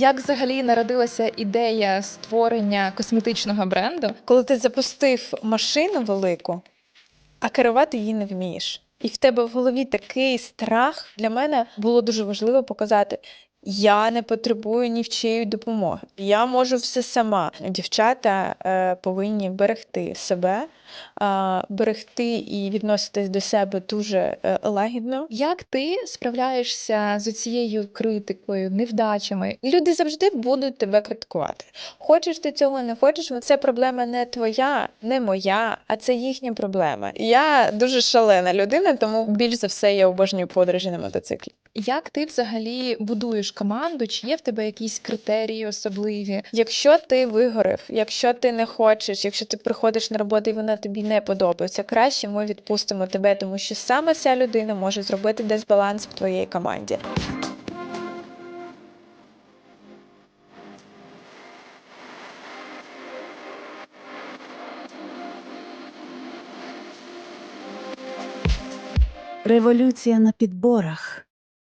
Як взагалі народилася ідея створення косметичного бренду? Коли ти запустив машину велику, а керувати її не вмієш. І в тебе в голові такий страх. Для мене було дуже важливо показати. Я не потребую ні в чиї допомоги. Я можу все сама. Дівчата е, повинні берегти себе, е, берегти і відноситись до себе дуже е, лагідно. Як ти справляєшся з цією критикою, невдачами? Люди завжди будуть тебе критикувати. Хочеш ти цього, не хочеш, це проблема не твоя, не моя, а це їхня проблема. Я дуже шалена людина, тому більш за все я обожнюю подорожі на мотоциклі. Як ти взагалі будуєш команду? Чи є в тебе якісь критерії особливі? Якщо ти вигорів, якщо ти не хочеш, якщо ти приходиш на роботу і вона тобі не подобається, краще ми відпустимо тебе, тому що саме ця людина може зробити дисбаланс в твоїй команді. Революція на підборах.